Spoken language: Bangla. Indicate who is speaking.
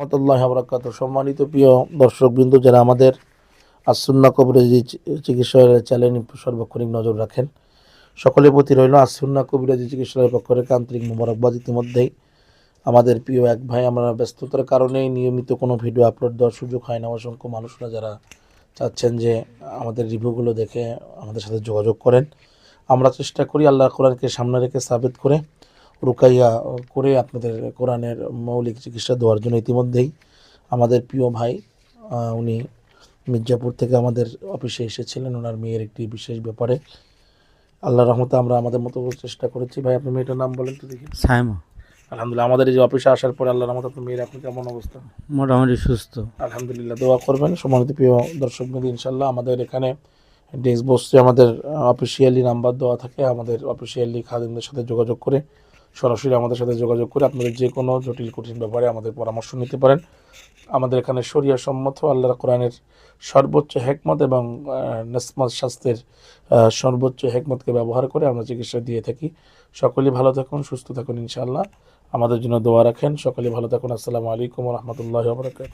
Speaker 1: রহমতুল্লাহ বরাকাত সম্মানিত প্রিয় দর্শকবৃন্দ, যারা আমাদের আসুন্না কবিরাজি চিকিৎসালয়ের চ্যানেল সর্বক্ষণিক নজর রাখেন সকলের প্রতি রইল আসুন্না কবিরাজি চিকিৎসালয়ের পক্ষ থেকে আন্তরিক মোবারকবাদ। ইতিমধ্যেই আমাদের প্রিয় এক ভাই, আমরা ব্যস্ততার কারণে নিয়মিত কোনো ভিডিও আপলোড দেওয়ার সুযোগ হয় না। অসংখ্য মানুষরা যারা চাচ্ছেন যে আমাদের রিভিউগুলো দেখে আমাদের সাথে যোগাযোগ করেন। আমরা চেষ্টা করি আল্লাহ কোরআনকে সামনে রেখে সাবিত করে রুকাইয়া করে আপনাদের কোরআনের মৌলিক চিকিৎসা দেওয়ার জন্য ইতিমধ্যেই আমাদের প্রিয় ভাই উনি মির্জাপুর থেকে আমাদের অফিসে এসেছিলেন। ওনার মেয়ের একটি বিশেষ ব্যাপারে আল্লাহ রহমতে আমরা আমাদের মতো চেষ্টা করেছি। ভাই আপনি মেয়েটার নাম বলেন তো দেখি।
Speaker 2: সাইমা।
Speaker 1: আলহামদুলিল্লাহ আমাদের এই যে অফিসে আসার পরে আল্লাহ রহমতে আপনার মেয়ের আপনি কেমন অবস্থা?
Speaker 2: মোটামুটি সুস্থ।
Speaker 1: আলহামদুলিল্লাহ দোয়া করবেন। সম্মানিত প্রিয় দর্শক বিন্দু ইনশাল্লাহ আমাদের এখানে ডেস্ক বসে আমাদের অফিসিয়ালি নাম্বার দেওয়া থাকে। আমাদের অফিসিয়ালি খাদিমদের সাথে যোগাযোগ করে সরাসরি আমাদের সাথে যোগাযোগ করে আপনাদের যে কোনো জটিল কঠিন ব্যাপারে আমাদের পরামর্শ নিতে পারেন। আমাদের এখানে শরিয়া সম্মত আল্লাহ কোরআনের সর্বোচ্চ হেকমত এবং নেসমত স্বাস্থ্যের সর্বোচ্চ হেকমতকে ব্যবহার করে আমরা চিকিৎসা দিয়ে থাকি। সকলেই ভালো থাকুন, সুস্থ থাকুন ইনশাআল্লাহ। আমাদের জন্য দোয়া রাখেন। সকলে ভালো থাকুন। আসসালামু আলাইকুম রহমতুল্লাহ বরকাত